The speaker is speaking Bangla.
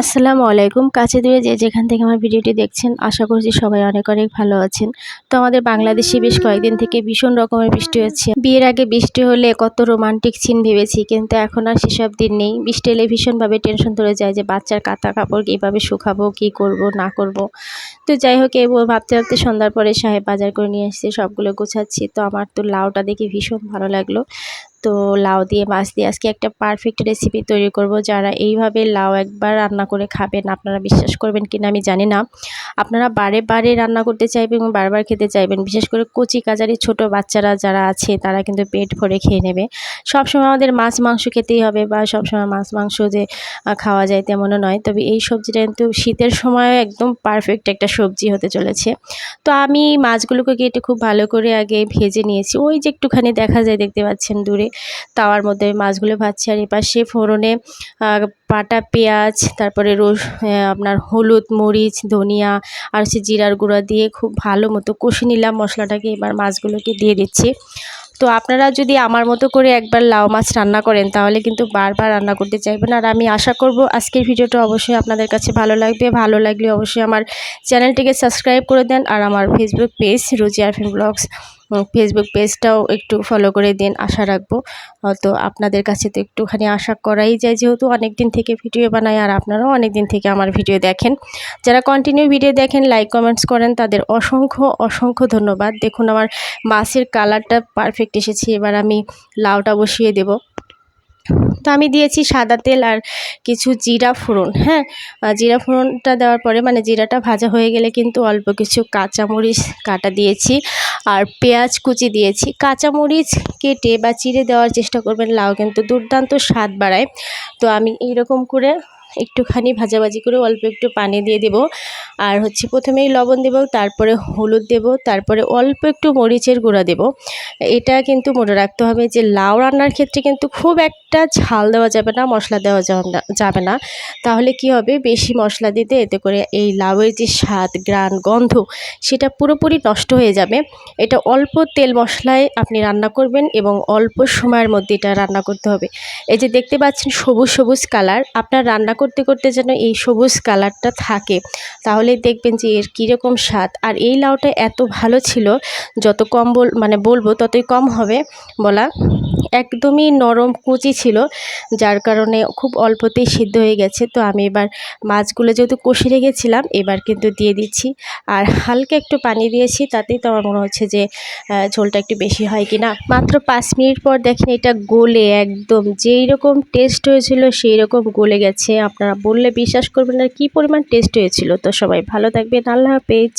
আসসালামু আলাইকুম। কাছে দূরে যে যেখান থেকে আমার ভিডিওটি দেখছেন, আশা করছি সবাই অনেক অনেক ভালো আছেন। তো আমাদের বাংলাদেশে বেশ কয়েকদিন থেকে ভীষণ রকমের বৃষ্টি হচ্ছে। বিয়ের আগে বৃষ্টি হলে কত রোমান্টিক সিন ভেবেছি, কিন্তু এখন আর সেসব দিন নেই। বৃষ্টি এলে ভীষণভাবে টেনশন ধরে যায় যে বাচ্চার কাতা কাপড় কীভাবে শুকাবো, কী করব, না করব। তো যাই হোক এই ভাবতে ভাবতে সন্ধ্যার পরে সাহেব বাজার করে নিয়ে এসেছে সবগুলো গোছাচ্ছি। তো আমার তো লাউটা দেখে ভীষণ ভালো লাগল। তো লাউ দিয়ে, মাছ দিয়ে আজকে একটা পারফেক্ট রেসিপি তৈরি করব। যারা এইভাবে লাউ একবার রান্না করে খাবেন, আপনারা বিশ্বাস করবেন কিনা আমি জানি না। আপনারা বারে বারে রান্না করতে চাইবেন এবং বারবার খেতে চাইবেন। বিশেষ করে কচি কাজারি ছোট বাচ্চারা যারা আছে, তারা কিন্তু পেট ভরে খেয়ে নেবে। সবসময় আমাদের মাছ, মাংস খেতেই হবে বা সবসময় মাছ, মাংস যে খাওয়া যায় তেমনও নয়। তবে এই সবজিটা কিন্তু শীতের সময় একদম পারফেক্ট একটা সবজি হতে চলেছে। তো আমি মাছগুলোকে কেটে খুব ভালো করে আগে ভেজে নিয়েছি। ওই যে একটুখানি দেখা যায়, দেখতে পাচ্ছেন দূরে। তাওয়ার মধ্যে মাছগুলো ভাজছি আর এপাশে ফোড়নে পাটা পেঁয়াজ, তারপরে রোস আপনার হলুদ, মরিচ, ধনিয়া আর সে জিরার গুঁড়া দিয়ে খুব ভালো মতো কষে নিলাম। মশলাটাকে এবার মাছগুলোকে দিয়ে দিচ্ছি। তো আপনারা যদি আমার মতো করে একবার লাউ মাছ রান্না করেন, তাহলে কিন্তু বারবার রান্না করতে চাইবেন। আর আমি আশা করব আজকের ভিডিওটা অবশ্যই আপনাদের কাছে ভালো লাগবে। ভালো লাগলে অবশ্যই আমার চ্যানেলটিকে সাবস্ক্রাইব করে দেন আর আমার Facebook page Rozy Arfin blogs Facebook পেজটাও একটু ফলো করে দিন, আশা রাখব। তো আপনাদের কাছে তো একটুখানি আশা করাই যায়, যেহেতু অনেক দিন থেকে ভিডিও বানাই আর আপনারাও অনেক দিন থেকে আমার ভিডিও দেখেন। যারা কন্টিনিউ ভিডিও দেখেন লাইক কমেন্টস করেন, তাদের অসংখ্য অসংখ্য ধন্যবাদ। দেখুন, আমার মাছের কালারটা পারফেক্ট এসেছে, এবার আমি লাউটা বসিয়ে দেবো। তো আমি দিয়েছি সাদা তেল আর কিছু জিরা ফোড়ন হ্যাঁ? জিরা ফোড়নটা দেওয়ার পরে মানে জিরাটা ভাজা হয়ে গেলে কিন্তু অল্প কিছু কাঁচামরিচ কাটা দিয়েছি আর পেঁয়াজ কুচি দিয়েছি। কাঁচামরিচ কেটে বা চিড়ে দেওয়ার চেষ্টা করবেন, লাউ কিন্তু দুর্দান্ত স্বাদ বাড়ায়। তো আমি এইরকম করে একটুখানি ভাজাভাজি করে অল্প একটু পানি দিয়ে দেব। আর হচ্ছে প্রথমেই লবণ দেব, তারপরে হলুদ দেব, তারপরে অল্প একটু মরিচের গুঁড়া দেব। এটা কিন্তু মনে রাখতে হবে যে লাউ রান্নার ক্ষেত্রে কিন্তু খুব একটা ঝাল দেওয়া যাবে না, মশলা দেওয়া যাবে না তাহলে কি হবে? বেশি মশলা দিতে এতে করে এই লাউয়ের যে স্বাদ, গ্রান, গন্ধ, সেটা পুরোপুরি নষ্ট হয়ে যাবে। এটা অল্প তেল মশলায় আপনি রান্না করবেন এবং অল্প সময়ের মধ্যে এটা রান্না করতে হবে। এই যে দেখতে পাচ্ছেন সবুজ সবুজ কালার, আপনার রান্না করতে করতে যেন এই সবুজ কালারটা থাকে। তাহলে দেখবেন যে এর কীরকম স্বাদ। আর এই লাউটা এত ভালো ছিল, যত কম বল মানে বলব ততই কম হবে, বলা একদমই নরম কুচি ছিল, যার কারণে খুব অল্পতেই সিদ্ধ হয়ে গেছে। তো আমি এবার মাছগুলো যেহেতু কষে রেখেছিলাম, এবার কিন্তু দিয়ে দিচ্ছি। আর হালকা একটু পানি দিয়েছি, তাতেই তো আমার মনে হচ্ছে যে ঝোলটা একটু বেশি হয় কি না মাত্র পাঁচ মিনিট পর দেখেন এটা গলে একদম, যেই রকম টেস্ট হয়েছিল সেই রকম গলে গেছে। আপনারা বললে বিশ্বাস করবেন না, কী পরিমাণ টেস্ট হয়েছিল। তো সবাই ভালো থাকবেন, আল্লাহ হাফেজ।